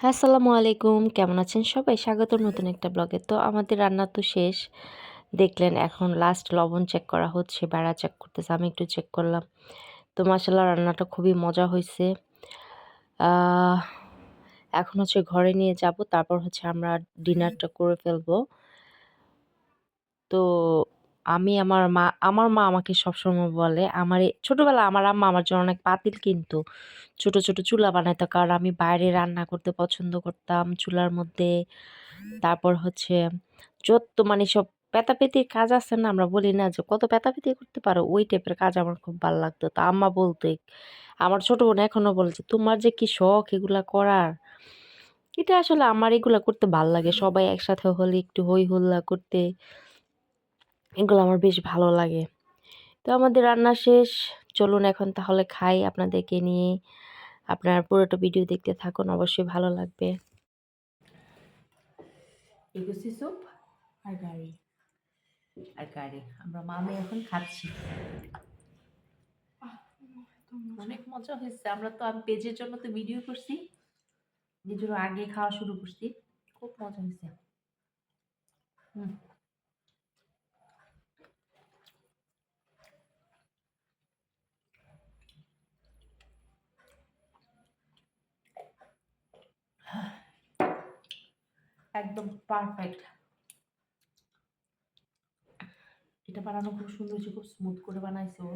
আসসালামু আলাইকুম, কেমন আছেন সবাই? স্বাগত নতুন একটা ব্লগে। তো আমাদের রান্না তো শেষ। দেখলেন এখন লাস্ট লবণ চেক করা হচ্ছে, বেড়া চেক করতেছে, আমি একটু চেক করলাম। তো মাসাল্লাহ রান্নাটা খুবই মজা হয়েছে। এখন হচ্ছে ঘরে নিয়ে যাব, তারপর হচ্ছে আমরা ডিনারটা করে ফেলব। তো আমি আমার মা আমার মা আমাকে সবসময় বলে, আমার ছোটোবেলা আমার আম্মা আমার জন্য অনেক পাতিল কিন্তু। ছোট ছোট চুলা বানাইতো কারণ আমি বাইরে রান্না করতে পছন্দ করতাম চুলার মধ্যে। তারপর হচ্ছে যত মানে সব পেতাপেতির কাজ আছে না, আমরা বলি না যে কত পেতাপেতি করতে পারো, ওই টাইপের কাজ আমার খুব ভালো লাগতো। তা আম্মা বলতো, আমার ছোট বোন এখনও বলছে তোমার যে কি শখ এগুলা করার? এটা আসলে আমার এগুলা করতে ভালো লাগে। সবাই একসাথে হলে একটু হই হুল্লা করতে। এগুলো আমার বেশ ভালো লাগে। তো আমাদের রান্না শেষ। চলুন এখন তাহলে খাই আপনাদেরকে নিয়ে। আপনার পুরোটা ভিডিও দেখতে থাকুন, অবশ্যই ভালো লাগবে। এগুসি স্যুপ আর গাড়ি আর গাড়ি আমরা মামে এখন খাচ্ছি। অনেক মজা হয়েছে। আমরা তো আমি পেজের জন্য তো ভিডিও করছি। এই জন্য আগে খাওয়া শুরু করছি। খুব মজা হয়েছে। হুম। একদম পারফেক্ট এটা বানানো খুব সুন্দর হয়েছে খুব স্মুথ করে বানাইছে ও।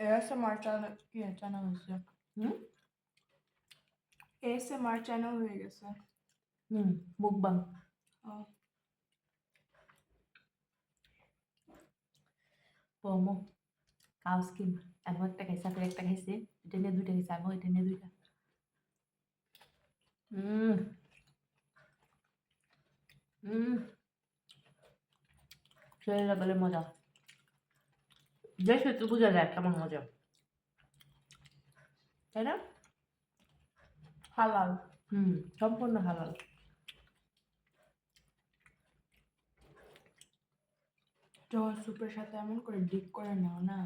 ASMR চ্যানেল ইয়ে চ্যানেল হয়েছে। হুম? ASMR চ্যানেল হয়ে গেছে। হুম মুকবাং কাউ স্কিন আমি একটা খাইছি আপনি একটা খাইছে। এটা নিয়ে দুইটা খাইছে আমি এটা নিয়ে দুইটা। হুম হুম মজা। দেখে তো বোঝা যায় কেমন মজা। তাই না? হালাল। হুম, সম্পূর্ণ হালাল। যখন স্যুপের সাথে এমন করে ডিপ করে নাও না।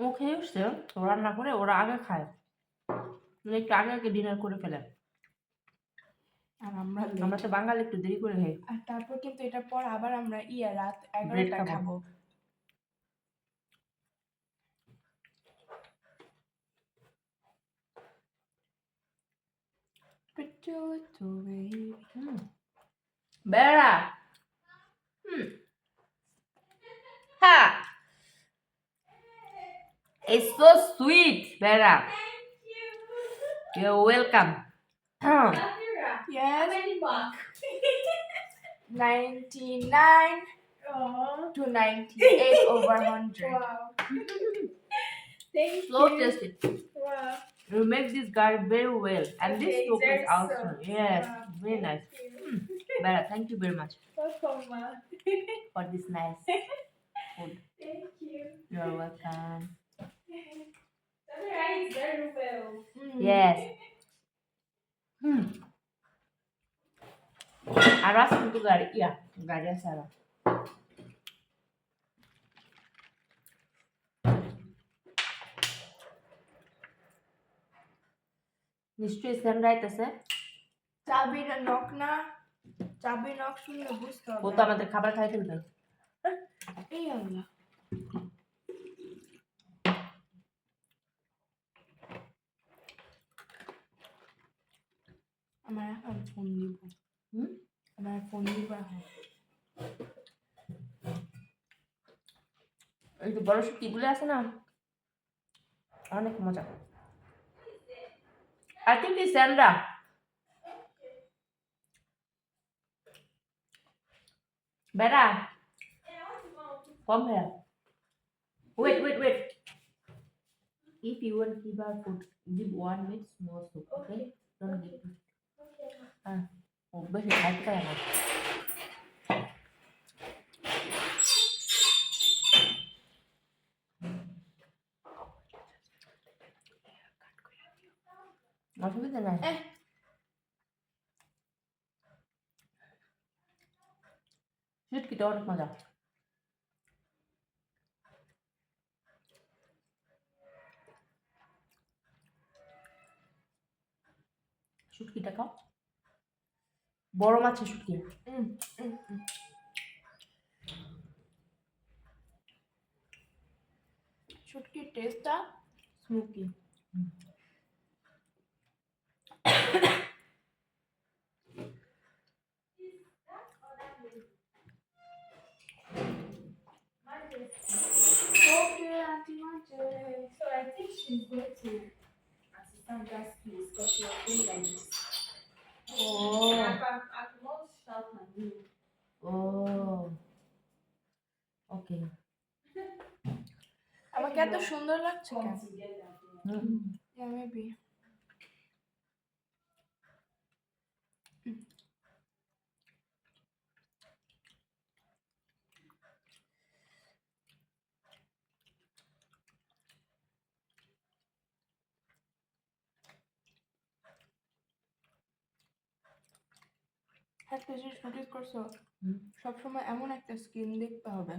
ও খেয়ে এসছে তো রান্না করে ওরা আগে খায়। একটু আগে আগে ডিনার করে ফেলে। আর আমরা আমরা তো বাঙালি একটু দেরি করে খাই। আর তারপর কিন্তু এটার পর আবার আমরা ইয়ে রাত এগারোটা খাব। বেড়া। হুম। হ্যাঁ। It's so sweet, Vera. You're welcome. Yes. 99 to 98 over 100. Wow. Thank Slow you. taste it. Wow. You make this guy very well. And this Okay, soup is there's also. Yes, Wow. very nice. Thank Hmm. Vera, thank you very much Welcome, ma. for this nice food. Thank you. You're welcome. Yes. Hmm. আর রাস কিন্তু গাড়ি ইয়া গাড়ি আছে আরও নিশ্চয়ই same right আছে চাবির knock না চাবির নক শুনলে বুঝতে ও হবে তো আমাদের খাবার খাই ফেলবে এই আল্লাহ আমার এখন ফোন দিব হুম আমার ফোন দিব এখন এই যে বড় শুটকিগুলো আছে না অনেক মজা আই থিঙ্ক এই স্যান্ডা বেড়া কম হয়ে wait wait wait if you want give her food give one with small soup okay don't give Okay, ma. হ্যাঁ ও বেশি খাইতে পারে না অসুবিধা নাই Eh. শুটকিটা অনেক মজা শুটকিটা খাও বড় মাছের শুটকি হুম। শুটকির টেস্টটা smoky Okay, Auntie So I think she's going to assistant that school because she was doing like this. Name. ও ওকে আমাকে এত সুন্দর লাগছে কেন Come একটা জিনিস নোটিস করছ সবসময় এমন একটা স্কিন দেখতে হবে।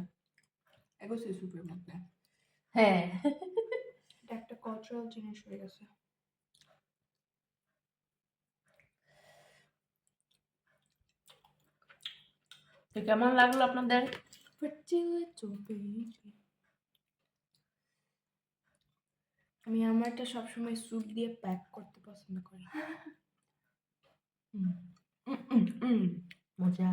এগোসি সুপের মধ্যে। হ্যাঁ। এটা একটা কালচারাল জিনিস হয়ে গেছে। তো কেমন লাগল আপনাদের? আমি আমারটা সবসময় স্যুপ দিয়ে প্যাক করতে পছন্দ করি। হুম, উম, উম, মজা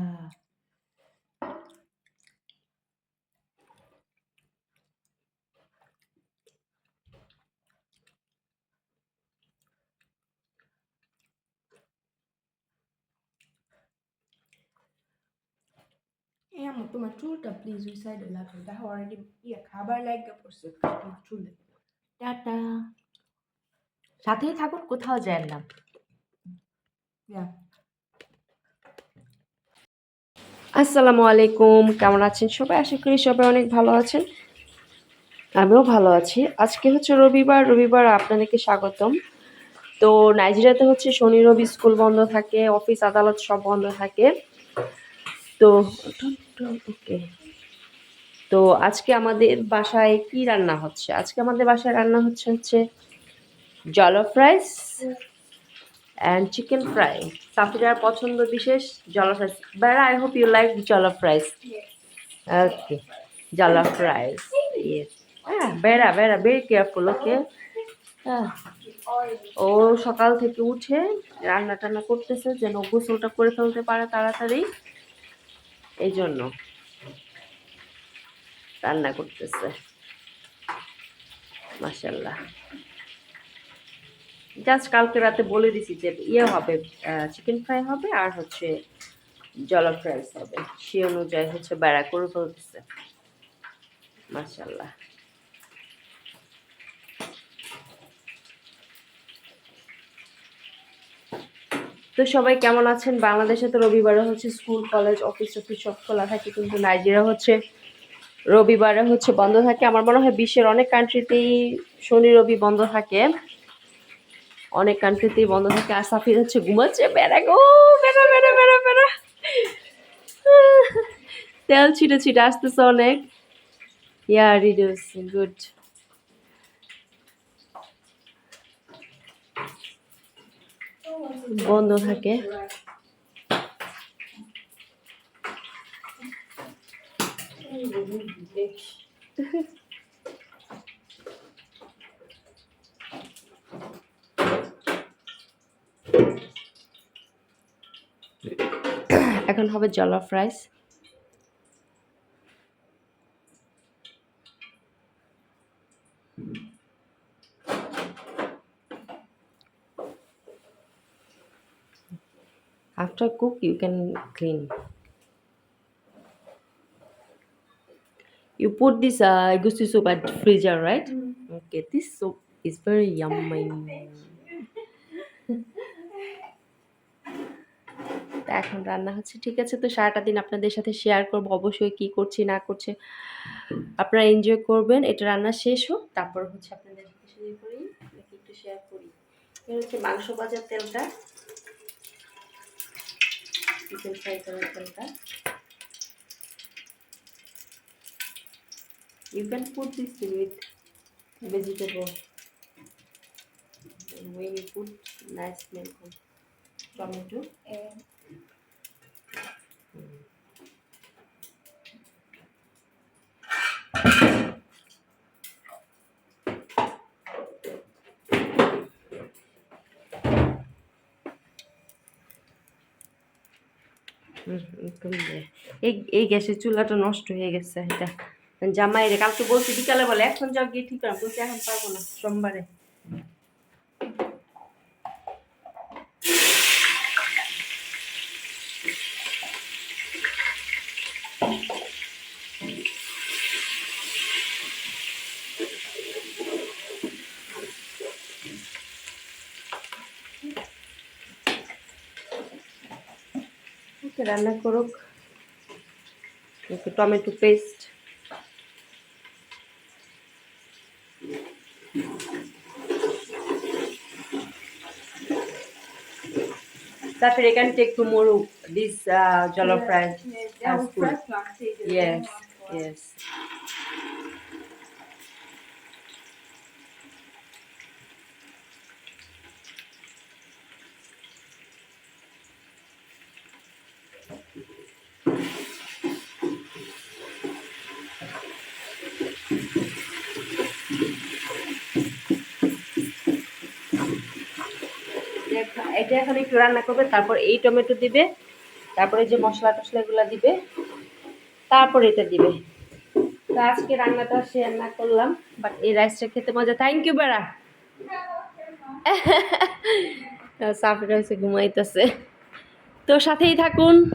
এই আমার তোমার চুলটা প্লিজ ওই সাইডে লাগাও দেখো অলরেডি ইয়ে খাবার লাগা পড়ছে তোমার চুলে টাটা সাথেই থাকুন কোথাও যায় না। ইয়া আসসালামু আলাইকুম। কেমন আছেন সবাই? আশা করি সবাই অনেক ভালো আছেন। আমিও ভালো আছি। আজকে হচ্ছে রবিবার। রবিবার আপনাদেরকে স্বাগতম। তো নাইজেরিয়াতে হচ্ছে শনি, রবি স্কুল বন্ধ থাকে, অফিস, আদালত সব বন্ধ থাকে। তো ওকে। তো আজকে আমাদের বাসায় কি রান্না হচ্ছে? আজকে আমাদের বাসায় রান্না হচ্ছে হচ্ছে jollof rice and chicken fry সাফিরার পছন্দ বিশেষ জলা রাইস বেড়া I hope you like jollof fries okay jollof fries হ্যাঁ বেড়া বেড়া ভেরি কেয়ারফুল ওকে ও সকাল থেকে উঠে রান্না টান্না করতেছে যেন গোসলটা করে ফেলতে পারে তাড়াতাড়ি। এই জন্য রান্না করতেছে। মাশাল্লাহ জাস্ট কালকে রাতে বলে দিছি যে ইয়ে হবে চিকেন ফ্রাই হবে আর হচ্ছে জলফ রাইস হবে। সে অনুযায়ী হচ্ছে বেড়া করে ফেলতেছে। মাশাল্লাহ তো সবাই কেমন আছেন? বাংলাদেশে তো রবিবারে হচ্ছে স্কুল, কলেজ, অফিস অফিস সব খোলা থাকে, কিন্তু নাইজেরিয়া হচ্ছে রবিবারে হচ্ছে বন্ধ থাকে। আমার মনে হয় বিশ্বের অনেক কান্ট্রিতেই শনি, রবি বন্ধ থাকে। অনেক কান্ট্রিতেই বন্ধ থাকে, আর সাফির হচ্ছে ঘুমাচ্ছে। বেড়া গো, বেড়া বেড়া বেড়া বেড়া। তেল ছিটে ছিটে আসতেছে অনেক। ইয়া রিডিউস গুড বন্ধ থাকে। এখন হবে jollof rice After cook, you can clean. You put this uh, egusi soup at freezer, right? Okay, this soup is very yummy. এখন রান্না হচ্ছে ঠিক আছে, তো সারাটা দিন আপনাদের সাথে শেয়ার করব, অবশ্যই কি করছি, না করছে আপনারা এনজয় করবেন, এটা রান্না শেষ হোক, তারপর হচ্ছে আপনাদের সাথে শেয়ার করি একটু শেয়ার করি এটা হচ্ছে মাংস ভাজার তেলটা চিকেন ফ্রাই করার তেলটা can put this thing with vegetable. When you put, nice milk tomato. And। এই এই গ্যাসের চুলাটা নষ্ট হয়ে গেছে, এটা। জামাই রে কালকে বলছি বিকালে বলে, এখন যাও গিয়ে ঠিক কর, বলছি এখন পারব না, সোমবারে। রান্না করুক একটু টমেটো পেস্ট তারপরে এখান একটু মরুক this jollof rice yes, That's that was good. fresh plantain. Yes, এটা- এখন একটু রান্না করবে, তারপর এই টমেটো দিবে, তারপরে যে মশলা টশলাগুলো দিবে, তারপর এটা দিবে। তো আজকে রান্নাটা শেয়ার না করলাম বাট এই রাইসটা খেতে মজা। থ্যাংক ইউ বেড়া সাফিরা হয়েছে, ঘুমাইতেছে। তো সাথেই থাকুন।